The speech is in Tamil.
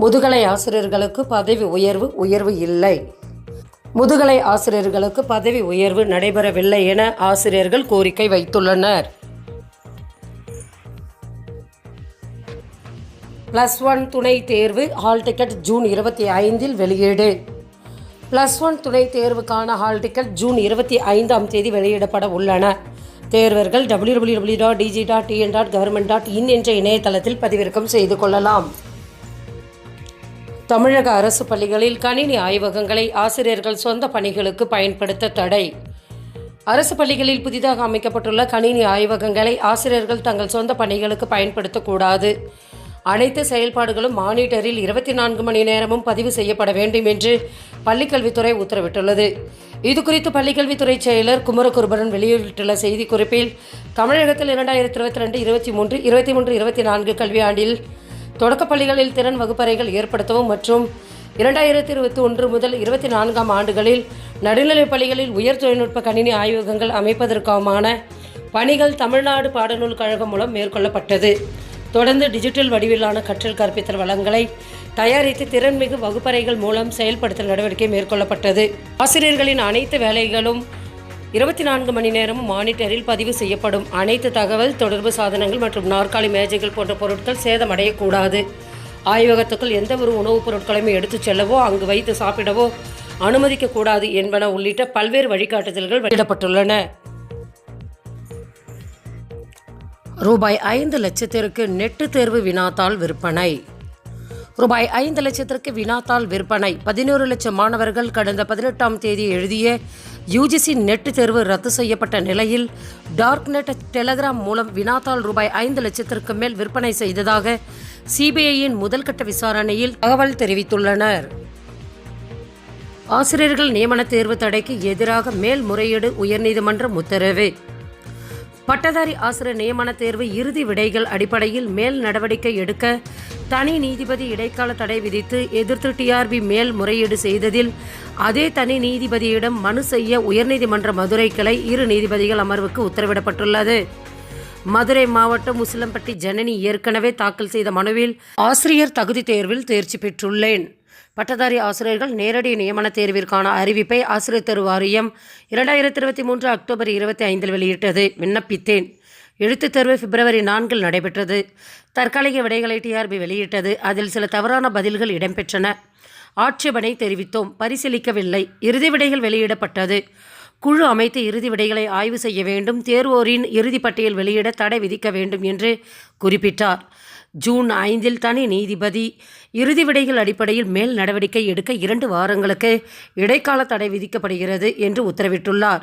முதுகலை ஆசிரியர்களுக்கு பதவி உயர்வு உயர்வு இல்லை. முதுகலை ஆசிரியர்களுக்கு பதவி உயர்வு நடைபெறவில்லை என ஆசிரியர்கள் கோரிக்கை வைத்துள்ளனர். பிளஸ் ஒன் துணை தேர்வு ஹால் டிக்கெட் ஜூன் இருபத்தி ஐந்தில் வெளியீடு. பிளஸ் ஒன் துணை தேர்வுக்கான ஹால் டிக்கெட் ஜூன் இருபத்தி ஐந்தாம் தேதி வெளியிடப்பட உள்ளன. தேர்வர்கள் W W W dot DG dot TN dot government dot in என்ற இணையதளத்தில் பதிவிறக்கம் செய்து கொள்ளலாம். தமிழக அரசு பள்ளிகளில் கணினி ஆய்வகங்களை ஆசிரியர்கள் சொந்த பணிகளுக்கு பயன்படுத்த தடை. அரசு பள்ளிகளில் புதிதாக அமைக்கப்பட்டுள்ள கணினி ஆய்வகங்களை ஆசிரியர்கள் தங்கள் சொந்த பணிகளுக்கு பயன்படுத்தக்கூடாது. அனைத்து செயல்பாடுகளும் மானிட்டரில் இருபத்தி நான்கு மணி நேரமும் பதிவு செய்யப்பட வேண்டும் என்று பள்ளிக்கல்வித்துறை உத்தரவிட்டுள்ளது. இதுகுறித்து பள்ளிக்கல்வித்துறை செயலர் குமரகுருபரன் வெளியிட்டுள்ள செய்திக்குறிப்பில் தமிழகத்தில் இரண்டாயிரத்தி இருபத்தி ரெண்டு இருபத்தி மூன்று இருபத்தி மூன்று இருபத்தி நான்கு கல்வியாண்டில் தொடக்கப்பள்ளிகளில் திறன் வகுப்பறைகள் ஏற்படுத்தவும் மற்றும் இரண்டாயிரத்தி இருபத்தி ஒன்று முதல் இருபத்தி நான்காம் ஆண்டுகளில் நடுநிலைப் பள்ளிகளில் உயர் தொழில்நுட்ப கணினி ஆய்வகங்கள் அமைப்பதற்கான பணிகள் தமிழ்நாடு பாடநூல் கழகம் மூலம் மேற்கொள்ளப்பட்டது. தொடர்ந்து டிஜிட்டல் வடிவிலான கற்றல் கற்பித்தல் வளங்களை தயாரித்து திறன்மிகு வகுப்பறைகள் மூலம் செயல்படுத்தல் நடவடிக்கை மேற்கொள்ளப்பட்டது. ஆசிரியர்களின் அனைத்து வேலைகளும் இருபத்தி நான்கு மணி நேரமும் மானிட்டரில் பதிவு செய்யப்படும். அனைத்து தகவல் தொடர்பு சாதனங்கள் மற்றும் நாற்காலி மேஜைகள் போன்ற பொருட்கள் சேதமடையக்கூடாது. ஆய்வகத்துக்குள் எந்த ஒரு உணவுப் பொருட்களையும் எடுத்துச் செல்லவோ அங்கு வைத்து சாப்பிடவோ அனுமதிக்கக்கூடாது என்பன உள்ளிட்ட பல்வேறு வழிகாட்டுதல்கள் வெளியிடப்பட்டுள்ளன. ரூபாய் ஐந்து லட்சத்திற்கு நெட்டு தேர்வு வினாத்தாள் விற்பனை. ரூபாய் ஐந்து லட்சத்திற்கு வினாத்தாள் விற்பனை. பதினோரு லட்சம் மாணவர்கள் கடந்த பதினெட்டாம் தேதி எழுதிய யூஜிசி நெட் தேர்வு ரத்து செய்யப்பட்ட நிலையில் டார்க் நெட் டெலகிராம் மூலம் வினாத்தாள் ரூபாய் ஐந்து லட்சத்திற்கு மேல் விற்பனை செய்ததாக சிபிஐயின் முதல்கட்ட விசாரணையில் தகவல் தெரிவித்துள்ளனர். ஆசிரியர்கள் நியமன தேர்வு தடைக்கு எதிராக மேல்முறையீடு உயர்நீதிமன்றம் உத்தரவு. பட்டதாரி ஆசிரியர் நியமன தேர்வு இறுதி விடைகள் அடிப்படையில் மேல் நடவடிக்கை எடுக்க தனி நீதிபதி இடைக்கால தடை விதித்து எதிர்த்து டிஆர்பி மேல் முறையீடு செய்ததில் அதே தனி நீதிபதியிடம் மனு செய்ய உயர்நீதிமன்ற மதுரை கிளை இரு நீதிபதிகள் அமர்வுக்கு உத்தரவிடப்பட்டுள்ளது. மதுரை மாவட்டம் உசிலம்பட்டி ஜனனி ஏற்கனவே தாக்கல் செய்த மனுவில் ஆசிரியர் தகுதி தேர்வில் தேர்ச்சி பெற்றுள்ளேன். பட்டதாரி ஆசிரியர்கள் நேரடி நியமன தேர்விற்கான அறிவிப்பை ஆசிரியர் தேர்வு வாரியம் இரண்டாயிரத்தி இருபத்தி மூன்று அக்டோபர் இருபத்தி ஐந்தில் வெளியிட்டது. விண்ணப்பித்தேன். எழுத்துத் தேர்வு பிப்ரவரி நான்கில் நடைபெற்றது. தற்காலிக விடைகளை டிஆர்பி வெளியிட்டது. அதில் சில தவறான பதில்கள் இடம்பெற்றன. ஆட்சேபனை தெரிவித்தோம். பரிசீலிக்கவில்லை. இறுதி விடைகள் வெளியிடப்பட்டது. குழு அமைத்து இறுதி விடைகளை ஆய்வு செய்ய வேண்டும். தேர்வோரின் இறுதி பட்டியல் வெளியிட தடை விதிக்க வேண்டும் என்று குறிப்பிட்டார். ஜூன் ஐந்தில் தனி நீதிபதி இறுதி விடைகள் அடிப்படையில் மேல் நடவடிக்கை எடுக்க இரண்டு வாரங்களுக்கு இடைக்கால தடை விதிக்கப்படுகிறது என்று உத்தரவிட்டுள்ளார்.